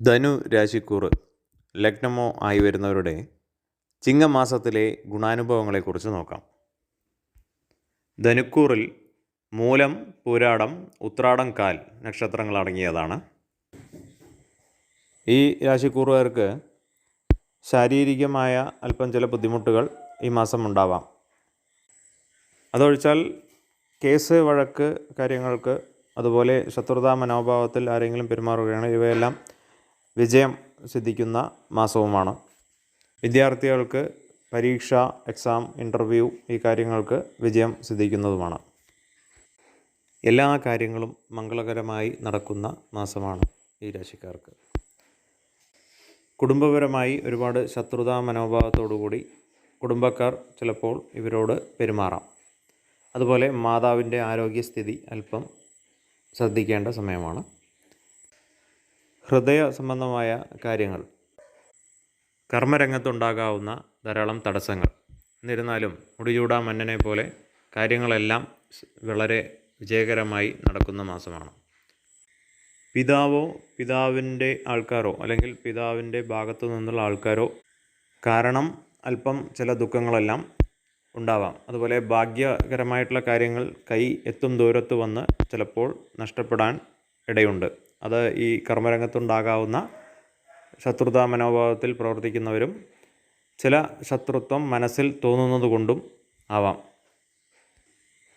ധനു രാശിക്കൂറ് ലഗ്നമോ ആയി വരുന്നവരുടെ ചിങ്ങമാസത്തിലെ ഗുണാനുഭവങ്ങളെക്കുറിച്ച് നോക്കാം. ധനുക്കൂറിൽ മൂലം പൂരാടം ഉത്രാടം കാൽ നക്ഷത്രങ്ങൾ അടങ്ങിയതാണ് ഈ രാശിക്കൂറുകാർക്ക് ശാരീരികമായ അല്പം ചില ബുദ്ധിമുട്ടുകൾ ഈ മാസം ഉണ്ടാവാം. അതൊഴിച്ചാൽ കേസ് വഴക്ക് കാര്യങ്ങൾക്ക് അതുപോലെ ശത്രുതാ മനോഭാവത്തിൽ ആരെങ്കിലും പെരുമാറുകയാണ് ഇവയെല്ലാം വിജയം സിദ്ധിക്കുന്ന മാസവുമാണ്. വിദ്യാർത്ഥികൾക്ക് പരീക്ഷ എക്സാം ഇന്റർവ്യൂ ഈ കാര്യങ്ങൾക്ക് വിജയം സിദ്ധിക്കുന്നതുമാണ്. എല്ലാ കാര്യങ്ങളും മംഗളകരമായി നടക്കുന്ന മാസമാണ് ഈ രാശിക്കാർക്ക്. കുടുംബപരമായി ഒരുപാട് ശത്രുതാ മനോഭാവത്തോടുകൂടി കുടുംബക്കാർ ചിലപ്പോൾ ഇവരോട് പെരുമാറാം. അതുപോലെ മാതാവിന്റെ ആരോഗ്യസ്ഥിതി അല്പം ശ്രദ്ധിക്കേണ്ട സമയമാണ്. ഹൃദയ സംബന്ധമായ കാര്യങ്ങൾ. കർമ്മരംഗത്തുണ്ടാകാവുന്ന ധാരാളം തടസ്സങ്ങൾ. എന്നിരുന്നാലും മുടിചൂടാ മന്നനെ പോലെ കാര്യങ്ങളെല്ലാം വളരെ വിജയകരമായി നടക്കുന്ന മാസമാണ്. പിതാവോ പിതാവിന്റെ ആൾക്കാരോ അല്ലെങ്കിൽ പിതാവിന്റെ ഭാഗത്തു നിന്നുള്ള ആൾക്കാരോ കാരണം അല്പം ചില ദുഃഖങ്ങളെല്ലാം ഉണ്ടാവാം. അതുപോലെ ഭാഗ്യകരമായിട്ടുള്ള കാര്യങ്ങൾ കൈ എത്തും ദൂരത്ത് വന്ന് ചിലപ്പോൾ നഷ്ടപ്പെടാൻ ഇടയുണ്ട്. അത് ഈ കർമ്മരംഗത്തുണ്ടാകാവുന്ന ശത്രുതാ മനോഭാവത്തിൽ പ്രവർത്തിക്കുന്നവരും ചില ശത്രുത്വം മനസ്സിൽ തോന്നുന്നത് കൊണ്ടും ആവാം.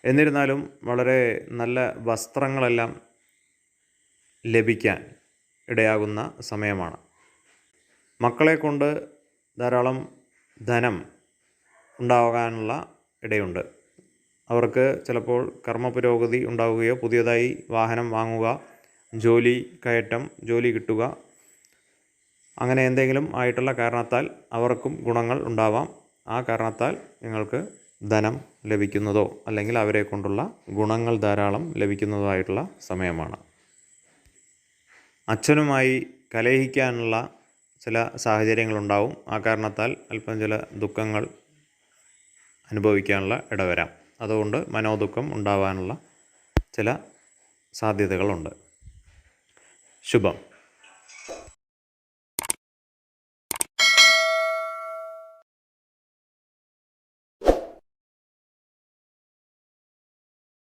എന്നിരുന്നാലും വളരെ നല്ല വസ്ത്രങ്ങളെല്ലാം ലഭിക്കാൻ ഇടയാകുന്ന സമയമാണ്. മക്കളെ കൊണ്ട് ധാരാളം ധനം ഉണ്ടാകാനുള്ള ഇടയുണ്ട്. അവർക്ക് ചിലപ്പോൾ കർമ്മ പുരോഗതി ഉണ്ടാവുകയോ പുതിയതായി വാഹനം വാങ്ങുക ജോലി കയറ്റം ജോലി കിട്ടുക അങ്ങനെ എന്തെങ്കിലും ആയിട്ടുള്ള കാരണത്താൽ അവർക്കും ഗുണങ്ങൾ ഉണ്ടാവാം. ആ കാരണത്താൽ നിങ്ങൾക്ക് ധനം ലഭിക്കുന്നതോ അല്ലെങ്കിൽ അവരെ കൊണ്ടുള്ള ഗുണങ്ങൾ ധാരാളം ലഭിക്കുന്നതോ ആയിട്ടുള്ള സമയമാണ്. അച്ഛനുമായി കലഹിക്കാനുള്ള ചില സാഹചര്യങ്ങളുണ്ടാവും ആ കാരണത്താൽ അല്പം ചില ദുഃഖങ്ങൾ അനുഭവിക്കാനുള്ള ഇടവരാം. അതുകൊണ്ട് മനോദുഃഖം ഉണ്ടാവാനുള്ള ചില സാധ്യതകളുണ്ട്. Shubham.